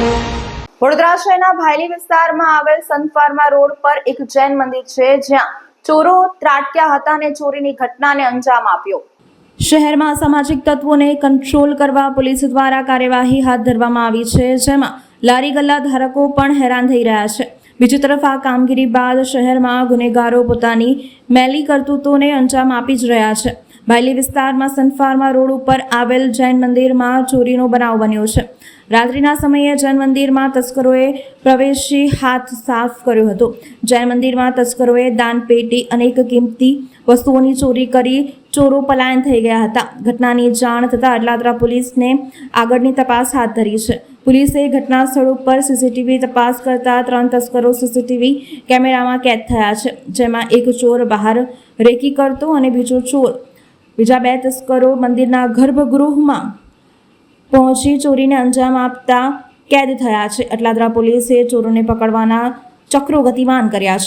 વડોદરા શહેરના ભાયલી વિસ્તારમાં આવેલ સનફાર્મા રોડ પર એક જૈન મંદિર છે, જ્યાં ચોરો ત્રાટક્યા હતા અને ચોરીની ઘટનાને અંજામ આપ્યો. શહેરમાં સામાજિક તત્વોને કંટ્રોલ કરવા પોલીસ દ્વારા કાર્યવાહી હાથ ધરવામાં આવી છે, જેમાં લારી ગલ્લા ધારકો પણ હેરાન થઈ રહ્યા છે. બીજી તરફ આ કામગીરી બાદ શહેરમાં ગુનેગારો પોતાની મેલી કરતૂતોને અંજામ આપી જ રહ્યા છે. ભાયલી વિસ્તારમાં સનફાર્મા રોડ ઉપર આવેલ જૈન મંદિરમાં ચોરીનો બનાવ બન્યો છે. રાત્રિના સમયે જૈન મંદિરમાં તસ્કરોએ પ્રવેશી હાથ સાફ કર્યો હતો. જૈન મંદિરમાં તસ્કરોએ દાન, પેટી, અનેક કિંમતી વસ્તુઓની ચોરી કરી ચોરો પલાયન થઈ ગયા હતા. ઘટનાની જાણ થતાં અડલાદરા પોલીસને આગળની તપાસ હાથ ધરી છે. પોલીસે ઘટના સ્થળ ઉપર સીસીટીવી તપાસ કરતા ત્રણ તસ્કરો સીસીટીવી કેમેરામાં કેદ થયા છે, જેમાં એક ચોર બહાર રેકી કરતો અને બીજો ચોર બીજા બે તસ્કરો મંદિરના ગર્ભગૃહમાં પહોંચી ચોરીને અંજામ આપતા કેદ થયા છે. અટલાદરા પોલીસે ચોરોને પકડવાના ચક્રો ગતિમાન કર્યા છે.